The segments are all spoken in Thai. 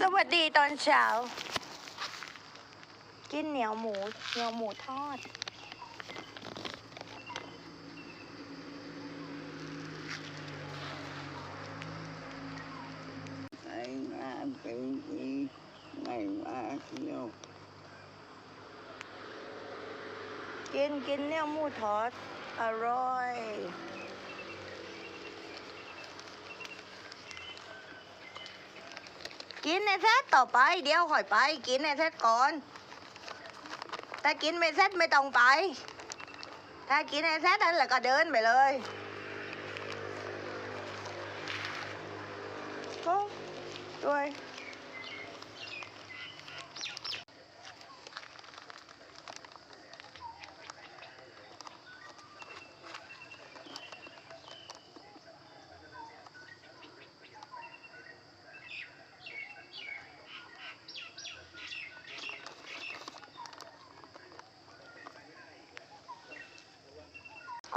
สวัสดีตอนเช้า กินเหนียวหมูเหนียวหมูทอดไอ้มาเป็นปีไม่มาเที่ยวกินกินเหนียวหมูทอด อร่อย กินในเซตต่อไป เดี๋ยวค่อยไป กินในเซตก่อน ถ้ากินไม่เซตไม่ต้องไป ถ้ากินในเซตนั่นแหละก็เดินไปเลยโอ้ด้วย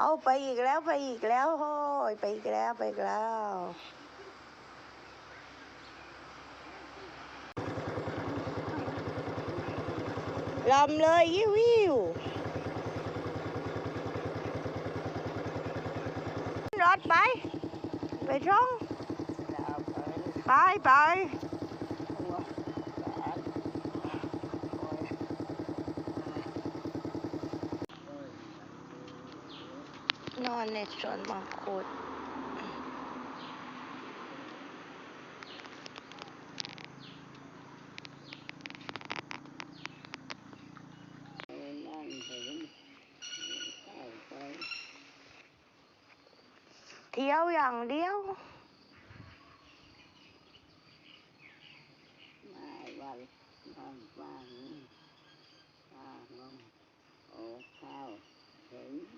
เอาไปอีกแล้วไปอีกแล้วโฮ้ยไปอีกแล้วไปอีกแล้วลำเลยยิวยิวรถไป ไปช่องไปไป อนในสวนมังคุด โอ้ยนั่งเห็นเข้าไป เที่ยวอย่างเดียว มาวันบ้างบ้างข้าวงมโอ้ข้าวเห็นตายหลายคนโอ้โหคุณทางนุนนั้นโอ้ยังก็ข้าวคนที่ถือ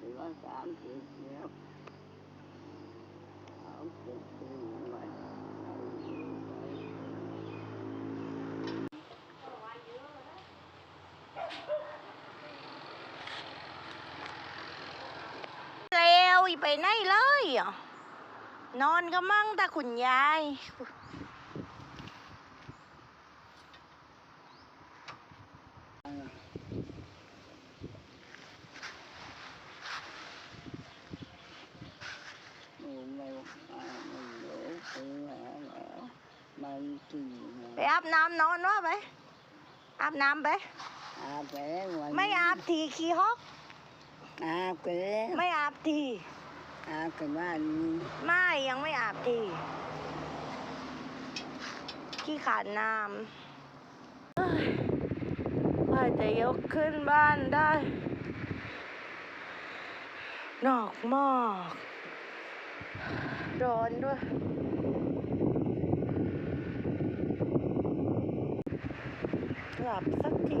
ถือว่าสามสิบแล้วเอาเก็บคืนไว้เอาอยู่ไว้ เร็วอย่า ไปไหนเลยอะนอนก็มั่งแต่คุณยายดูไม่มาไม่รู้คือหาแล้วมันกินไปอาบน้ำนอนวะไปอาบน้ำไปอาบไปแล้ววันไม่อาบทีขี้ฮอกอาบไปแล้วไม่อาบที อาบกันบ้านไม่ยังไม่อาบทีขี้ขาดน้ำว่าจะยกขึ้นบ้านได้หนอกมากร้อนด้วยหลับสักที